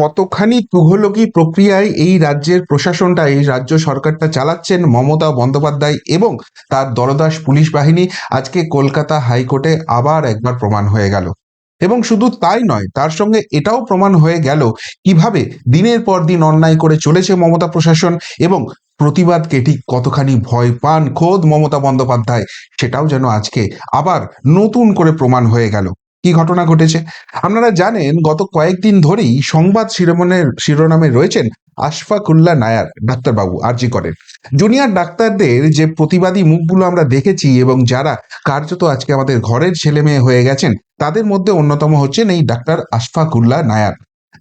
কতখানি তুঘলকি প্রক্রিয়ায় এই রাজ্যের প্রশাসনটা, এই রাজ্য সরকারটা চালাচ্ছেন মমতা বন্দ্যোপাধ্যায় এবং তার দলদাস পুলিশ বাহিনী আজকে কলকাতা হাইকোর্টে আবার একবার প্রমাণ হয়ে গেল। এবং শুধু তাই নয়, তার সঙ্গে এটাও প্রমাণ হয়ে গেল কীভাবে দিনের পর দিন অন্যায় করে চলেছে মমতা প্রশাসন এবং প্রতিবাদকে ঠিক কতখানি ভয় পান খোদ মমতা বন্দ্যোপাধ্যায়, সেটাও যেন আজকে আবার নতুন করে প্রমাণ হয়ে গেল। কি ঘটনা ঘটেছে? আপনারা জানেন, গত কয়েকদিন ধরেই সংবাদ শিরোমণের, শিরোনামে রয়েছেন আশফাকুল্লাহ নায়ার, ডাক্তারবাবু, আরজি করেন। জুনিয়র ডাক্তারদের যে প্রতিবাদী মুখগুলো আমরা দেখেছি এবং যারা কার্যত আজকে আমাদের ঘরের ছেলে মেয়ে হয়ে গেছেন, তাদের মধ্যে অন্যতম হচ্ছেন এই ডাক্তার আশফাকুল্লাহ নায়ার।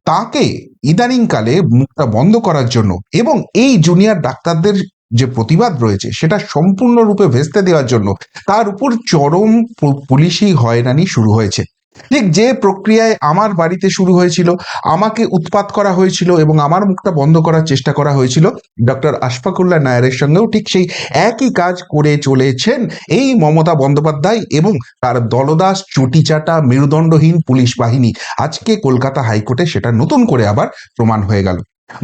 তাকে ইদানিংকালে মুখটা বন্ধ করার জন্য এবং এই জুনিয়র ডাক্তারদের যে প্রতিবাদ রয়েছে সেটা সম্পূর্ণরূপে ভেস্তে দেওয়ার জন্য তার উপর চরম পুলিশি হয়রানি শুরু হয়েছে। ঠিক যে প্রক্রিয়ায় আমার বাড়িতে শুরু হয়েছিল, আমাকে উৎপাত করা হয়েছিল এবং আমার মুখটা বন্ধ করার চেষ্টা করা হয়েছিল, ডক্টর আশফাকুল্লাহ নায়ারের সঙ্গেও ঠিক সেই একই কাজ করে চলেছেন এই মমতা বন্দ্যোপাধ্যায় এবং তার দলদাস চটিচাটা মেরুদণ্ডহীন পুলিশ বাহিনী। আজকে কলকাতা হাইকোর্টে সেটা নতুন করে আবার প্রমাণ হয়ে গেল।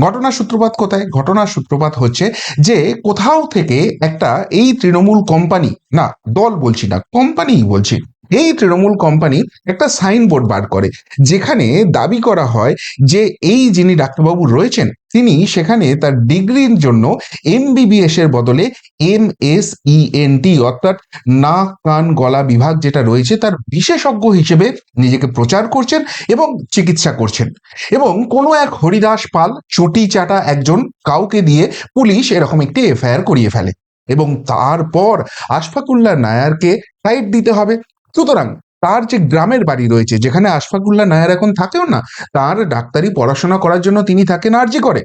ঘটনার সূত্রপাত কোথায়? ঘটনার সূত্রপাত হচ্ছে যে কোথাও থেকে একটা এই তৃণমূল কোম্পানি না, দল বলছি না কোম্পানি বলছি, এই তৃণমূল কোম্পানি একটা সাইনবোর্ড বার করে, যেখানে দাবি করা হয় যে এই যিনি ডাক্তারবাবু রয়েছেন তিনি সেখানে তার ডিগ্রির জন্য এমবিবিএস এর বদলে এম এস ইএনটি অর্থাৎ নাক, কান, গলা বিভাগ যেটা রয়েছে তার বিশেষজ্ঞ হিসেবে নিজেকে প্রচার করছেন এবং চিকিৎসা করছেন। এবং কোনো এক হরিদাস পাল চটি চাটা একজন কাউকে দিয়ে পুলিশ এরকম একটি এফআইআর করিয়ে ফেলে এবং তারপর আশফাকুল্লাহ নায়ারকে সাইড দিতে হবে। সুতরাং তার যে গ্রামের বাড়ি রয়েছে, যেখানে আশফাকুল্লাহ নায়ার এখন থাকেও না, তার ডাক্তারি পড়াশোনা করার জন্য তিনি থাকেন আর্জি করে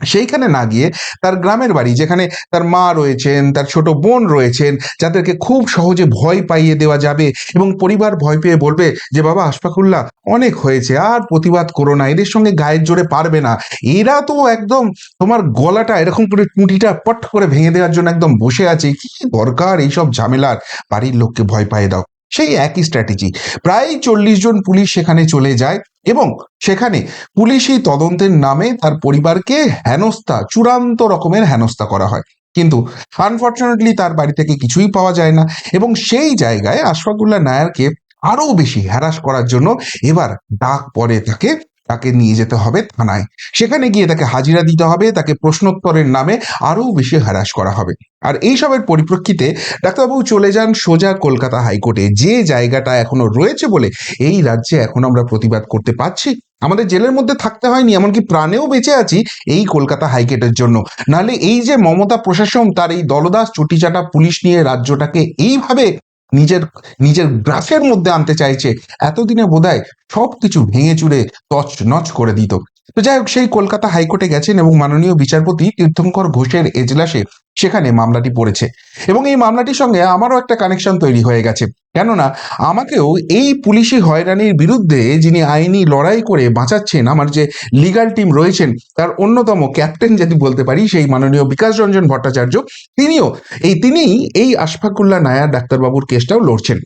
সেইখানে না গিয়ে তার গ্রামের বাড়ি, যেখানে তার মা রয়েছেন, তার ছোট বোন রয়েছেন, যাদেরকে খুব সহজে ভয় পাইয়ে দেওয়া যাবে এবং পরিবার ভয় পেয়ে বলবে যে, বাবা, আশফাকুল্লাহ অনেক হয়েছে, আর প্রতিবাদ করো না, এদের সঙ্গে গায়ের জোরে পারবে না। এরা তো একদম তোমার গলাটা এরকম করে টুটিটা পট করে ভেঙে দেওয়ার জন্য একদম বসে আছে, কি দরকার এইসব ঝামেলার? বাড়ির লোককে ভয় পাইয়ে দাও। সেই একই স্ট্র্যাটেজি প্রায় চল্লিশ জন পুলিশ সেখানে চলে যায় এবং সেখানে পুলিশ এই তদন্তের নামে তার পরিবারকে হেনস্থা, চূড়ান্ত রকমের হেনস্থা করা হয়। কিন্তু আনফর্চুনেটলি তার বাড়ি থেকে কিছুই পাওয়া যায় না এবং সেই জায়গায় আশফাকুল্লাহ নায়ারকে আরও বেশি হ্যারাস করার জন্য এবার ডাক পরে তাকে তাকে নিয়ে যেতে হবে থানায়। সেখানে গিয়ে তাকে হাজিরা দিতে হবে, তাকে প্রশ্নোত্তরের নামে আরও বেশি হ্যারাস করা হবে। আর এইসবের পরিপ্রেক্ষিতে ডাক্তারবাবু চলে যান সোজা কলকাতা হাইকোর্টে। যে জায়গাটা এখনও রয়েছে বলে এই রাজ্যে এখন আমরা প্রতিবাদ করতে পারছি, আমাদের জেলের মধ্যে থাকতে হয়নি, এমনকি প্রাণেও বেঁচে আছি এই কলকাতা হাইকোর্টের জন্য। নাহলে এই যে মমতা প্রশাসন, তার এই দলদাস চটিচাটা পুলিশ নিয়ে রাজ্যটাকে এইভাবে নিজের নিজের গ্রাফের মধ্যে আনতে চাইছে, এতদিনে বোধহয় সব কিছু ভেঙে চুরে তছ নচ করে দিত। তো যাই হোক, সেই কলকাতা হাইকোর্টে গেছেন এবং মাননীয় বিচারপতি তীর্থঙ্কর ঘোষের এজলাসে সেখানে মামলাটি পড়েছে। এবং এই মামলাটির সঙ্গে আমারও একটা কানেকশন তৈরি হয়ে গেছে। কেননা, আমাকেও এই পুলিশি হয়রানির বিরুদ্ধে যিনি আইনি লড়াই করে বাঁচাচ্ছেন, আমার যে লিগাল টিম রয়েছেন, তার অন্যতম ক্যাপ্টেন যদি বলতে পারি, সেই মাননীয় বিকাশ রঞ্জন ভট্টাচার্য, তিনিও, এই তিনিই এই আশফাকুল্লাহ নায়ার ডাক্তারবাবুর কেসটাও লড়ছেন।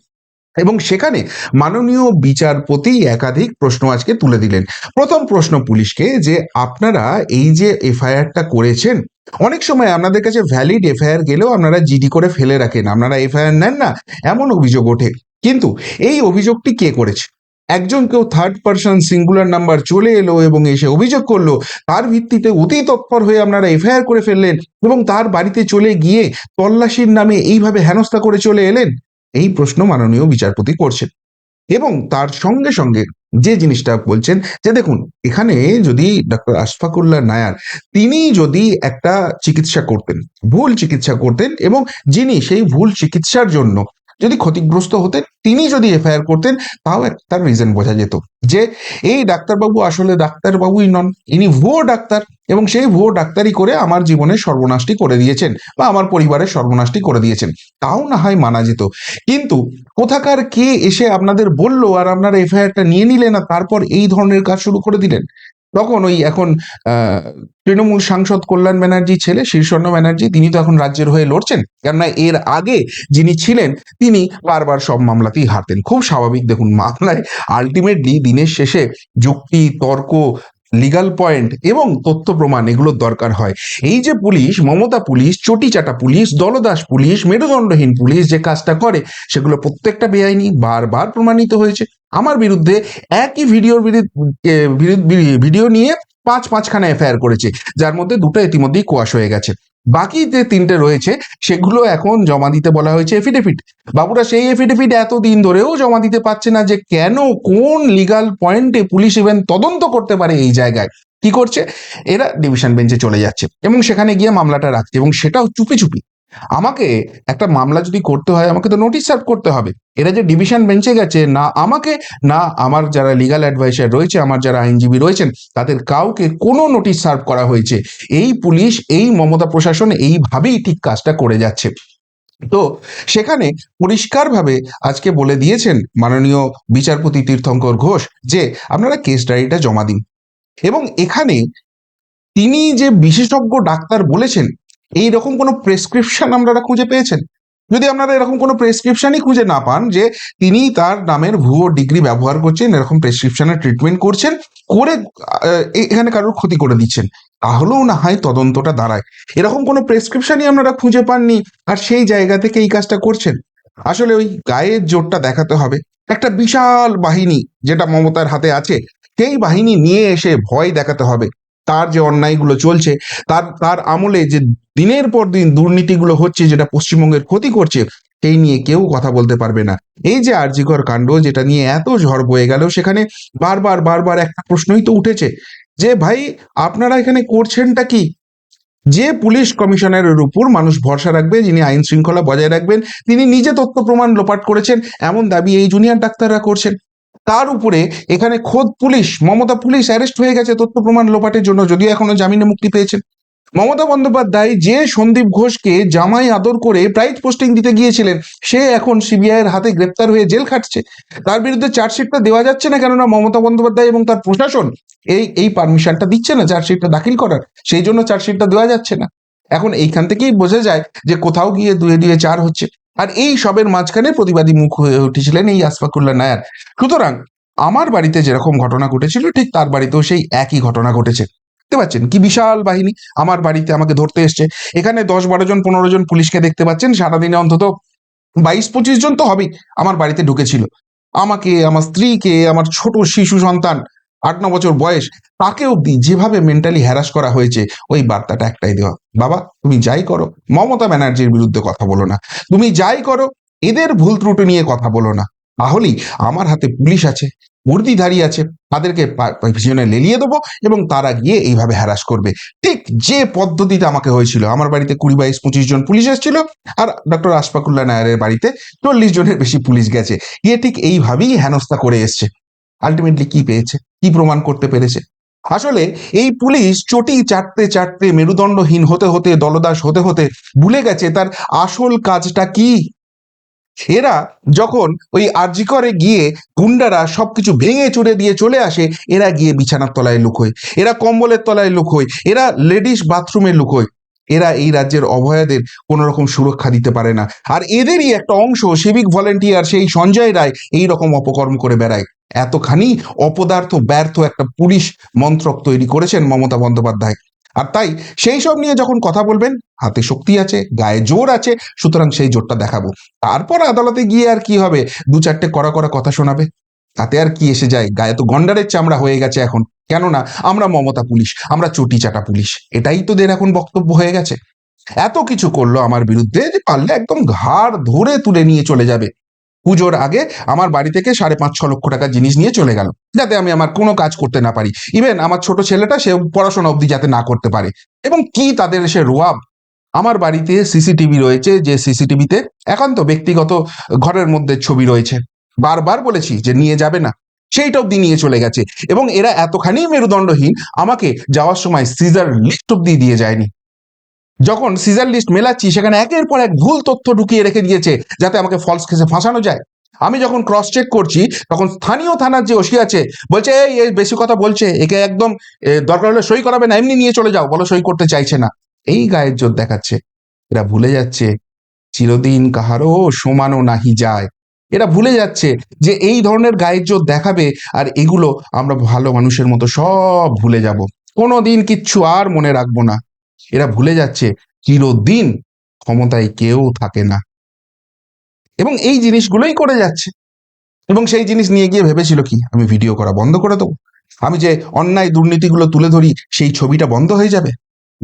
এবং সেখানে মাননীয় বিচারপতি একাধিক প্রশ্ন আজকে তুলে দিলেন। প্রথম প্রশ্ন পুলিশকে যে আপনারা এই যে এফআইআরটা করেছেন, অনেক সময় আপনাদের কাছে ভ্যালিড এফআইআর গেলেও আপনারা জিডি করে ফেলে রাখেন, আপনারা এফআইআর নেন না, এমন অভিযোগ ওঠে। কিন্তু এই অভিযোগটি কে করেছে? একজন কেউ থার্ড পার্সন সিঙ্গুলার নাম্বার চলে এলো এবং এসে অভিযোগ করল, তার ভিত্তিতে অতি তৎপর হয়ে আপনারা এফআইআর করে ফেললেন এবং তার বাড়িতে চলে গিয়ে তল্লাশির নামে এইভাবে হেনস্থা করে চলে এলেন। এই প্রশ্ন মাননীয় বিচারপতি করছেন। এবং তার সঙ্গে সঙ্গে যে জিনিসটা বলছেন যে দেখুন, এখানে যদি ডক্টর আশফাকুল্লাহ নায়ার তিনি যদি একটা চিকিৎসা করতেন, ভুল চিকিৎসা করতেন এবং যিনি সেই ভুল চিকিৎসার জন্য যদি ক্ষতিগ্রস্ত হতেন, তিনি যদি এফআইআর করতেন তাও তার রিজন বোঝা যেত যে এই ডাক্তারবাবু আসলে ডাক্তারবাবুই নন। ইনি ভুয়ো ডাক্তার এবং সেই ভুয়ো ডাক্তারি করে আমার জীবনের সর্বনাশটি করে দিয়েছেন বা আমার পরিবারের সর্বনাশটি করে দিয়েছেন। তাও না হয় মানা যেত। কিন্তু কোথাকার কে এসে আপনাদের বলল আর আপনারা এফআইআরটা নিয়ে নিলেন না তারপর এই ধরনের কাজ শুরু করে দিলেন? তখন ওই এখন তৃণমূল সাংসদ কল্যাণ ব্যানার্জি ছেলে শীর্ষণ্য ব্যানার্জি, তিনি তো এখন রাজ্যের হয়ে লড়ছেন। কেননা এর আগে যিনি ছিলেন, তিনি বারবার সব মামলাতেই হারতেন। খুব স্বাভাবিক দেখুন, মামলায় আলটিমেটলি দিনের শেষে যুক্তি, তর্ক লিগাল পয়েন্ট এবং তথ্য প্রমাণ এগুলোর দরকার হয়। এই যে পুলিশ, মমতা পুলিশ, চটিচাটা পুলিশ, দলদাস পুলিশ, মেরুদণ্ডহীন পুলিশ যে কাজটা করে, সেগুলো প্রত্যেকটা বেআইনি বারবার প্রমাণিত হয়েছে। আমার বিরুদ্ধে একই ভিডিওর ভিডিও নিয়ে পাঁচ পাঁচখানা এফআইআর করেছে, যার মধ্যে দুটো ইতিমধ্যেই কোয়াশ হয়ে গেছে। বাকি যে তিনটে রয়েছে, সেগুলো এখন জমা দিতে বলা হয়েছে এফিডেভিট বাবুরা, সেই এফিডেভিট এতদিন ধরেও জমা দিতে পারছে না যে কেন, কোন লিগাল পয়েন্টে পুলিশ ইভেন তদন্ত করতে পারে এই জায়গায়। কি করছে? এরা ডিভিশন বেঞ্চে চলে যাচ্ছে এবং সেখানে গিয়ে মামলাটা রাখছে এবং সেটাও চুপি চুপি। আমাকে একটা মামলা যদি করতে হয়, আমাকে তো নোটিশ সার্ভ করতে হবে। এরা যে ডিভিশন বেঞ্চে গেছে, না আমাকে, না আমার যারা লিগাল অ্যাডভাইসার রয়েছে, আমার যারা আইনজীবী রয়েছেন, তাদের কাউকে কোনো নোটিশ সার্ভ করা হয়েছে। এই পুলিশ, এই মমতা প্রশাসন এইভাবেই ঠিক কাজটা করে যাচ্ছে। তো সেখানে পরিষ্কারভাবে আজকে বলে দিয়েছেন মাননীয় বিচারপতি তীর্থঙ্কর ঘোষ যে, আপনারা কেস ডায়েরিটা জমা দিন। এবং এখানে তিনি যে বিশেষজ্ঞ ডাক্তার বলেছেন এই রকম কোনো প্রেসক্রিপশন আপনারা খুঁজে পেয়েছেন? যদি আপনারা এরকম কোনো প্রেসক্রিপশনই খুঁজে না পান যে তিনি তার নামের ভুয়ো ডিগ্রি ব্যবহার করছেন, এরকম প্রেসক্রিপশনের ট্রিটমেন্ট করছেন, করে এখানে কারোর ক্ষতি করে দিচ্ছেন, তাহলেও না হয় তদন্তটা দাঁড়ায়। এরকম কোনো প্রেসক্রিপশনই আপনারা খুঁজে পাননি আর সেই জায়গা থেকে এই কাজটা করছেন? আসলে ওই গায়ের জোরটা দেখাতে হবে। একটা বিশাল বাহিনী যেটা মমতার হাতে আছে, সেই বাহিনী নিয়ে এসে ভয় দেখাতে হবে। তার যে অন্যায়গুলো চলছে, তার তার আমলে যে দিনের পর দিন দুর্নীতিগুলো হচ্ছে, যেটা পশ্চিমবঙ্গের ক্ষতি করছে, সেই নিয়ে কেউ কথা বলতে পারবে না। এই যে আরজিকর কাণ্ড, যেটা নিয়ে এত ঝড় বয়ে গেল, সেখানে বারবার বারবার একটা প্রশ্নই তো উঠেছে যে, ভাই, আপনারা এখানে করছেনটা কি? যে পুলিশ কমিশনারের উপর মানুষ ভরসা রাখবে, যিনি আইন শৃঙ্খলা বজায় রাখবেন, তিনি নিজে তথ্য প্রমাণ লোপাট করেছেন, এমন দাবি এই জুনিয়র ডাক্তাররা করছেন। তার উপরে এখানে খোদ পুলিশ, মমতা পুলিশ অ্যারেস্ট হয়ে গেছে তথ্য প্রমাণ লোপাটের জন্য, যদিও এখনও জামিনে মুক্তি পেয়েছেন। মমতা বন্দ্যোপাধ্যায় যে সন্দীপ ঘোষকে জামাই আদর করে প্রাইজ পোস্টিং দিতে গিয়েছিলেন, সে এখন সিবিআই এর হাতে গ্রেপ্তার হয়ে জেল খাটছে। তার বিরুদ্ধে চার্জশিটটা দেওয়া যাচ্ছে না কেননা মমতা বন্দ্যোপাধ্যায় এবং তার প্রশাসন এই এই পারমিশনটা দিচ্ছে না, চার্জশিটটা দাখিল করার। সেই জন্য চার্জশিটটা দেওয়া যাচ্ছে না। এখন এইখান থেকেই বোঝা যায় যে কোথাও গিয়ে দুয়ে দুয়ে চার হচ্ছে। আর এই সবের মাঝখানে প্রতিবাদী মুখ হয়ে উঠেছিলেন এই আসফাকুল্লাহ নায়ার। সুতরাং আমার বাড়িতে যেরকম ঘটনা ঘটেছিল, ঠিক তার বাড়িতেও সেই একই ঘটনা ঘটেছে। দেখতে পাচ্ছেন কি বিশাল বাহিনী আমার বাড়িতে আমাকে ধরতে এসছে। এখানে দশ বারো জন, পনেরো জন পুলিশকে দেখতে পাচ্ছেন। সারাদিনে অন্তত বাইশ, পঁচিশ জন তো হবেই। আমার বাড়িতে ঢুকেছিল। আমাকে, আমার স্ত্রীকে, আমার ছোট শিশু সন্তান আট, ন বছর বয়স, তাকে অবধি যেভাবে মেন্টালি হ্যারাস করা হয়েছে, ওই বার্তাটা একটাই দেওয়া। বাবা, তুমি যাই করো, মমতা ব্যানার্জির বিরুদ্ধে কথা বলো না। তুমি যাই করো, এদের ভুল ত্রুটি নিয়ে কথা বলো না। তাহলেই আমার হাতে পুলিশ আছে বর্দিধারী আছে, তাদেরকে পিছনে লেলিয়ে দেবো এবং তারা গিয়ে এইভাবে হ্যারাস করবে। ঠিক যে পদ্ধতিতে আমাকে হয়েছিল, আমার বাড়িতে কুড়ি, বাইশ, পঁচিশ জন পুলিশ এসেছিল আর ডক্টর আশফাকুল্লাহ নায়ারের বাড়িতে চল্লিশ জনের বেশি পুলিশ গেছে। গিয়ে ঠিক এইভাবেই হেনস্থা করে এসছে। আলটিমেটলি কি পেয়েছে? কি প্রমাণ করতে পেরেছে? আসলে এই পুলিশ চটি চাটতে চাটতে মেরুদণ্ডহীন হতে হতে, দলদাস হতে হতে ভুলে গেছে তার আসল কাজটা কি? এরা যখন ওই আরজিকরে গিয়ে গুন্ডারা সবকিছু ভেঙে চুরে দিয়ে চলে আসে, এরা গিয়ে বিছানার তলায় লুকোয়। এরা কম্বলের তলায় লুকোয়। এরা লেডিস বাথরুমে লুকোয়। এরা এই রাজ্যের অভয়াদের কোন রকম সুরক্ষা দিতে পারে না। আর এদেরই একটা অংশ সিভিক ভলেন্টিয়ার সেই সঞ্জয় রায়, এই রকম অপকর্ম করে বেড়ায়। এতখানি অপদার্থ, ব্যর্থ একটা পুলিশ মন্ত্রক তৈরি করেছেন মমতা বন্দ্যোপাধ্যায়। আর তাই সেই সব নিয়ে যখন কথা বলবেন, হাতে শক্তি আছে, গায়ে জোর আছে, সুতরাং সেই জোরটা দেখাবো। তারপর আদালতে গিয়ে আর কি হবে? দু চারটে কড়া কড়া কথা শোনাবে। তাতে আর কি এসে যায়? গায়ে তো গন্ডারের চামড়া হয়ে গেছে এখন। কেননা আমরা মমতা পুলিশ, আমরা চটি চাটা পুলিশ, এটাই তো তোদের এখন বক্তব্য হয়ে গেছে। এত কিছু করল আমার বিরুদ্ধে যে পারলে একদম ঘাড় ধরে তুলে নিয়ে চলে যাবে। পুজোর আগে আমার বাড়ি থেকে সাড়ে পাঁচ, ছ লক্ষ টাকার জিনিস নিয়ে চলে গেল, যাতে আমি আমার কোনো কাজ করতে না পারি। ইভেন আমার ছোট ছেলেটা সে পড়াশোনা অবধি যাতে না করতে পারে। এবং কি তাদের সে রোয়াব? আমার বাড়িতে সিসিটিভি রয়েছে, যে সিসিটিভিতে একান্ত ব্যক্তিগত ঘরের মধ্যে ছবি রয়েছে। বারবার বলেছি যে নিয়ে যাবে না। সেইটা অব্দি নিয়ে চলে গেছে। এবং এরা এতখানি মেরুদণ্ডহীন, আমাকে যাওয়ার সময় সিজার লিস্ট অব্দি দিয়ে যায়নি। যখন সিজার লিস্ট মেলাচ্ছি, সেখানে একের পর এক ভুল তথ্য ঢুকিয়ে রেখে দিয়েছে, যাতে আমাকে ফলস কেসে ফাঁসানো যায়। আমি যখন ক্রস চেক করছি, তখন স্থানীয় থানার যে ওসি আছে, বলছে, এই বেশি কথা বলছে, একে একদম দরকার হলে সই করাবে না, এমনি নিয়ে চলে যাও, বলো সই করতে চাইছে না। এই গায়ের জোর দেখাচ্ছে। এরা ভুলে যাচ্ছে, চিরদিন কাহারও সমানও নাহি যায়। এরা ভুলে যাচ্ছে যে এই ধরনের গায়ের জোর দেখাবে আর এগুলো আমরা ভালো মানুষের মতো সব ভুলে যাব। কোনোদিন কিচ্ছু আর মনে রাখব না। এরা ভুলে যাচ্ছে চিরদিন ক্ষমতায় কেউ থাকে না। এবং এই জিনিসগুলোই করে যাচ্ছে। এবং সেই জিনিস নিয়ে গিয়ে ভেবেছিল কি, আমি ভিডিও করা বন্ধ করে দেবো? আমি যে অন্যায় দুর্নীতিগুলো তুলে ধরি, সেই ছবিটা বন্ধ হয়ে যাবে?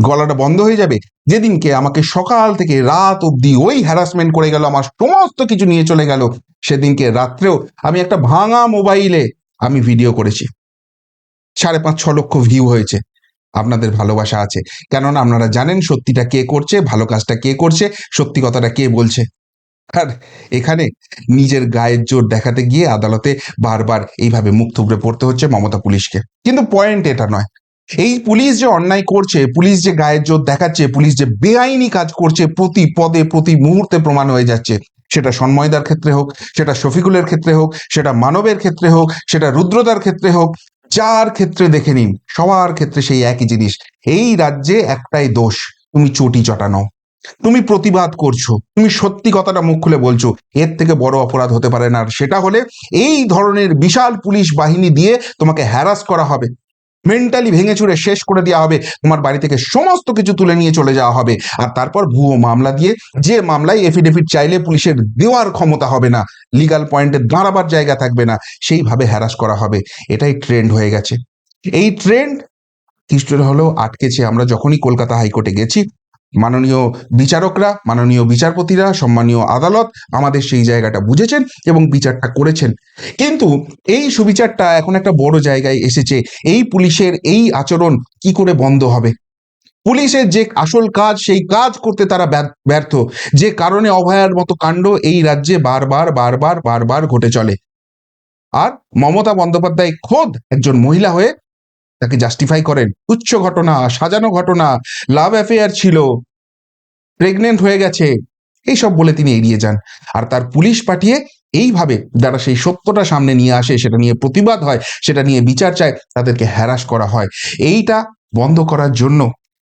গলাটা বন্ধ হয়ে যাবে। যেদিনকে আমাকে সকাল থেকে রাত অবধি ওই হ্যারাসমেন্ট করে গেল, আমার সমস্ত কিছু নিয়ে চলে গেল, সেদিনকে রাত্রেও আমি একটা ভাঙা মোবাইলে আমি ভিডিও করেছি। সাড়ে পাঁচ, ছ লক্ষ ভিউ হয়েছে। আপনাদের ভালোবাসা আছে। কেননা আপনারা জানেন সত্যিটা কে করছে, ভালো কাজটা কে করছে, সত্যি কথাটা কে বলছে। আর এখানে নিজের গায়ের জোর দেখাতে গিয়ে আদালতে বারবার এইভাবে মুখ থুবড়ে পড়তে হচ্ছে মমতা পুলিশকে। কিন্তু পয়েন্ট এটা নয়। এই পুলিশ যে অন্যায় করছে, পুলিশ যে গায়ের জোর দেখাচ্ছে, পুলিশ যে বেআইনি কাজ করছে, প্রতি পদে, প্রতি মুহূর্তে প্রমাণ হয়ে যাচ্ছে। সেটা সন্ময়দার ক্ষেত্রে হোক, সেটা শফিকুলের ক্ষেত্রে হোক, সেটা মানবের ক্ষেত্রে হোক, সেটা রুদ্রদার ক্ষেত্রে হোক, যার ক্ষেত্রে দেখে নিন, সবার ক্ষেত্রে সেই একই জিনিস। এই রাজ্যে একটাই দোষ, তুমি চটি চটানো। তুমি প্রতিবাদ করছ, তুমি সত্যি কথাটা মুখ খুলে বলছো, এর থেকে বড় অপরাধ হতে পারে না। আর সেটা হলে এই ধরনের বিশাল পুলিশ বাহিনী দিয়ে তোমাকে হ্যারাস করা হবে। মেন্টালি ভেঙে চুরে শেষ করে দেওয়া হবে। তোমার বাড়ি থেকে সমস্ত কিছু তুলে নিয়ে চলে যাওয়া হবে। আর তারপর ভুয়ো মামলা দিয়ে যে মামলায় এফিডেভিট চাইলে পুলিশের দেওয়ার ক্ষমতা হবে না। লিগাল পয়েন্টে দাঁড়াবার জায়গা থাকবে না। সেইভাবে হ্যারাস করা হবে। এটাই ট্রেন্ড হয়ে গেছে। এই ট্রেন্ড কিছুটা হলেও আটকেছে। আমরা যখনই কলকাতা হাইকোর্টে গেছি মাননীয় বিচারকরা, মাননীয় বিচারপতিরা, সম্মানীয় আদালত আমাদের সেই জায়গাটা বুঝেছেন এবং বিচারটা করেছেন। কিন্তু এই সুবিচারটা এখন একটা বড় জায়গায় এসেছে। এই পুলিশের এই আচরণ কি করে বন্ধ হবে? পুলিশের যে আসল কাজ, সেই কাজ করতে তারা ব্যর- ব্যর্থ। যে কারণে অভয়ার মতো কাণ্ড এই রাজ্যে বারবার বারবার বারবার ঘটে চলে। আর মমতা বন্দ্যোপাধ্যায় খোদ একজন মহিলা হয়ে তাকে জাস্টিফাই করেন। তুচ্ছ ঘটনা, সাজানো ঘটনা লাভ অ্যাফেয়ার ছিল প্রেগনেন্ট হয়ে গেছে, এইসব বলে তিনি এড়িয়ে যান। আর তার পুলিশ পাঠিয়ে এইভাবে যারা সেই সত্যটা সামনে নিয়ে আসে, সেটা নিয়ে প্রতিবাদ হয়, সেটা নিয়ে বিচার চায়, তাদেরকে হ্যারাস করা হয়। এইটা বন্ধ করার জন্য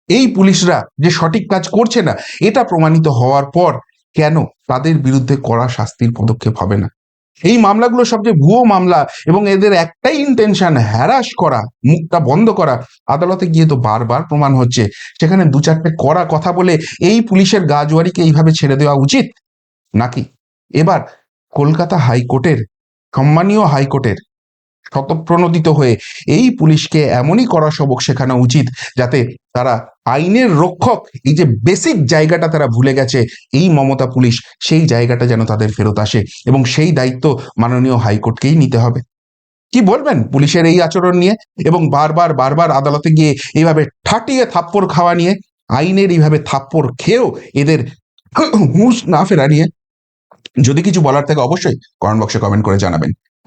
এই পুলিশরা যে সঠিক কাজ করছে না, এটা প্রমাণিত হওয়ার পর কেন তাদের বিরুদ্ধে কড়া শাস্তির পদক্ষেপ হবে না? এই মামলাগুলো সবচেয়ে ভুয়ো মামলা এবং এদের একটাই ইন্টেনশন হ্যারাস করা, মুখটা বন্ধ করা। আদালতে গিয়ে তো বারবার প্রমাণ হচ্ছে। সেখানে দু চারটে করা কথা বলে এই পুলিশের গাজুয়ারিকে এইভাবে ছেড়ে দেওয়া উচিত? নাকি? এবার কলকাতা হাইকোর্টের, সম্মানীয় হাইকোর্টের শতপ্রণোদিত হয়ে, এই পুলিশকে এমনই করা সবক শেখানো উচিত যাতে তারা আইনের রক্ষক, এই যে বেসিক জায়গাটা তারা ভুলে গেছে, এই মমতা পুলিশ সেই জায়গাটা যেন তাদের ফেরত আসে এবং সেই দায়িত্ব মাননীয় হাইকোর্টকেই নিতে হবে। কি বলবেন পুলিশের এই আচরণ নিয়ে এবং বারবার বারবার আদালতে গিয়ে এইভাবে ঠাটিয়ে থাপ্পড় খাওয়া নিয়ে, আইনের এইভাবে থাপ্পড় খেয়েও এদের হুঁশ না ফেরা নিয়ে? যদি কিছু বলার থাকে অবশ্যই কমেন্ট বক্সে কমেন্ট করে জানাবেন।